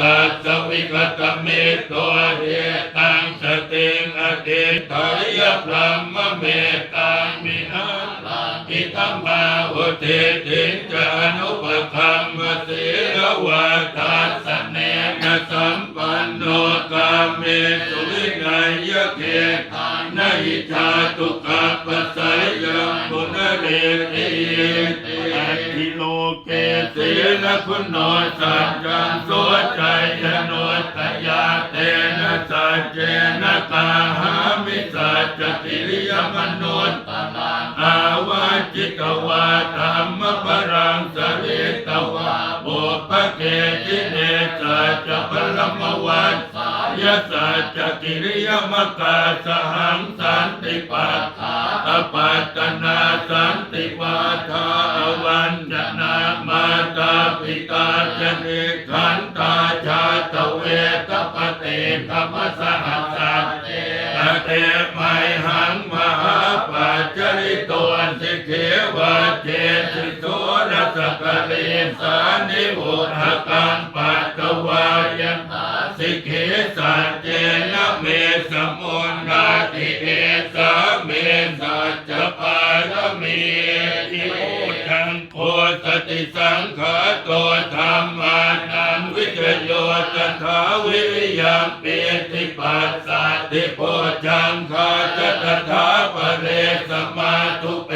ตัสสวิกตเมตัวเหตังสติงอติถยพรหมเมตังมินาลังกิตัมมาวุติติจานุปคัมมติระวะทัสสเนนะสัมปันโนกาเมสุวินัยยะเกทานนหิชาตุ ติอัติโลเกสีลคุณโนสัจจังโสใจยโนตยาเตนะสัจเจนะกาหามิสัจจติริยมโนตตลังอาวาจิตวาธรรมปรังสริตวาบุปเกจิเนสัจพลมวัสสา ยสัจกิริยมกาสหังสันติปัฏฐาอปัตตนาสันติวาทาอวันจนามาตาปิตาจนิขันตาชาตเวตปเตธรรมสหัสสะเตเตไมหังมหาปัจจริตวันสิเขวะเจสิโสรัสกะเลสานิโวหกังปัตตวายันตาสิเข สมุนนาติเอสาเมสัจปารมีทิพุทังโคสติสังขตัวธรรมานังวิจโยตัทาวิริยมเปติปัสสติโพจังคาจตถาปเรสมาตุเป